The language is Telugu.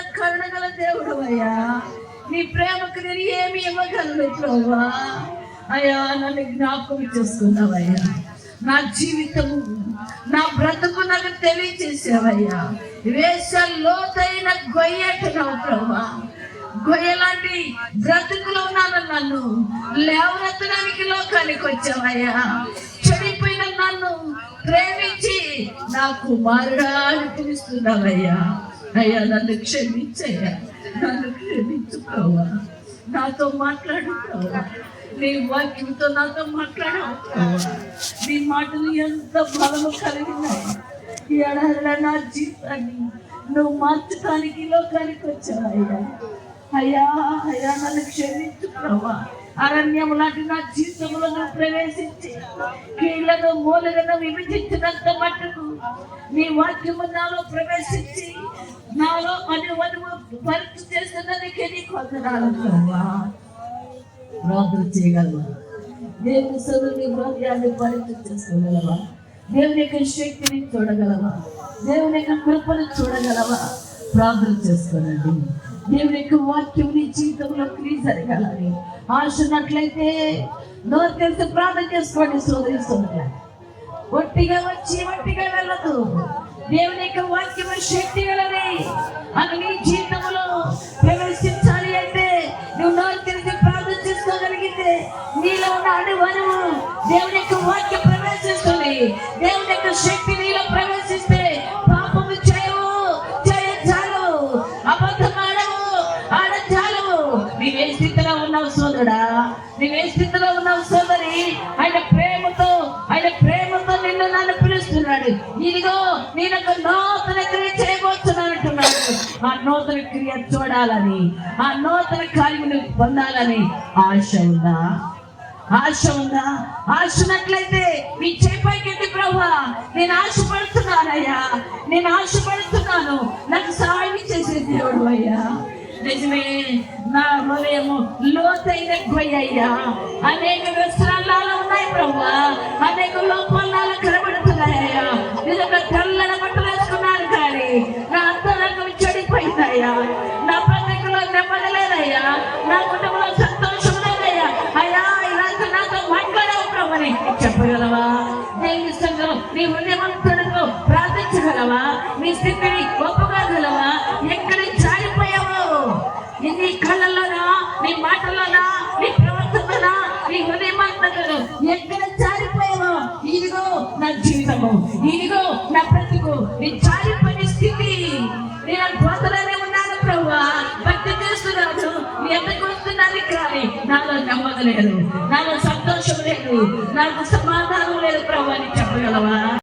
కరుణగల దేవుడు అయ్యా. నీ ప్రేమకు నేను ఏమి ఇవ్వగలను ప్రభా అయ్యా నన్ను జ్ఞాపకం చేసుకున్నావయ్యా. నా జీవితము నా బ్రతుకు నాకు తెలియచేసావయ్యా. వేష లోతైన గొయ్యట్టున్నావు ప్రభా గొయ్యలాంటి బ్రతుకులో ఉన్నాను నన్ను. లేవనెత్తడానికి లోకానికి వచ్చావయ్యా. చెడిపోయిన నన్ను ప్రేమించి నా కుమారుడా అని పిలుస్తున్నావయ్యా. అయ్యా నన్ను క్షమించయ్యా నన్ను క్షమించుకోవా నాతో మాట్లాడుకోవా నీ వాక్యంతో నాతో మాట్లాడవుతావా నీ మాటలు ఎంత బలము కలిగినాయి. ఈ ఎడారిలో నా జీవితాన్ని నువ్వు మార్చడానికి లోకానికి వచ్చావయ్యా. అయ్యా అయ్యా నన్ను క్షమించు ప్రభా అరణ్యం లాంటి నా జీవితంలో నువ్వు ప్రవేశించి కీళ్ళను మూలగను విభజించినంత మట్టుకు నీ వాక్యము నాలో ప్రవేశించి నాలో అనువనువు పరీక్ష చేస్తున్నందుకే నీ కొందనాలు ప్రార్థన చేయగలవా? దేవుని సదుని హృదయాన్ని పరీక్ష చేసుకోగలవా? దేవుని యొక్క శక్తిని చూడగలవా? దేవుని యొక్క కృపను చూడగలవా? ప్రార్థన చేసుకోనండి. దేవుని యొక్క వాక్యం నీ జీవితంలో క్రియ జరగాలని ఆశ నోరు తెలిసి ప్రార్థన చేసుకోండి సోదరి సోదరి ఒట్టిగా వచ్చి ఒట్టిగా వెళ్ళదు. దేవుని యొక్క వాక్యము శక్తి గలది. అది నీ జీవితంలో ప్రవేశించాలి అంటే నువ్వు నోరు తెలిసి ప్రార్థన చేసుకోగలిగితే నీలో ఉన్న అణువనువు దేవుని యొక్క వాక్యం ప్రవేశిస్తుంది. దేవుని యొక్క శక్తి నీలో ప్రవేశిస్తే పాపము చేయవు చేయచాలు అబద్ధం ఆడవు ఆడచాలవు నీవే స్థితిలో ఉన్నావు సోదరుడా? నీవే స్థితిలో ఉన్నావు సోదరి అంటున్నాడు. ఇదిగో నేను ఒక నూతన క్రియ చేయబోతున్నాను అంటున్నాడు. ఆ నూతన క్రియ చూడాలని ఆ నూతన కార్యం పొందాలని ఆశ ఉందా? ఆశ ఉందా? ఆశ ఉన్నట్లయితే నీ చేపైకెత్తి ప్రభా. నేను ఆశపడుతున్నానయ్యా. నేను ఆశపడుతున్నాను. నాకు సహాయం చేసే దేవుడు అయ్యా. నిజమే నా హృదయము లోతైన గొయ్యయ్యా అనేక వ్యసనాలు చెడిపోయిందయ్యా నా బ్రతుకులో నెమ్మది లేదయ్యా నా కుటుంబంలో సంతోషం లేదయ్యా. అయ్యా ఇలాంటి నాతో మాట్లాడవు ప్రభుని. చెప్పగలవా? దేవుని సంఘం నీ హృదయమంతుడితో ప్రార్థించగలవా? నీ స్థితిని ఒప్పుకోగలవా? ఎక్కడ జారిపోయావు? నీ కళ్ళలోనా నీ మాటలోనా నీ ప్రవర్తనలోనా? నీ హృదయమంతలో ఎక్కడ జారిపోయావో? ఇదిగో నా జీవితము. ఇదిగో నాలో నెమ్మది లేదు నాలో సంతోషం లేదు నాకు సమాధానం లేదు ప్రభు అని చెప్పగలవా?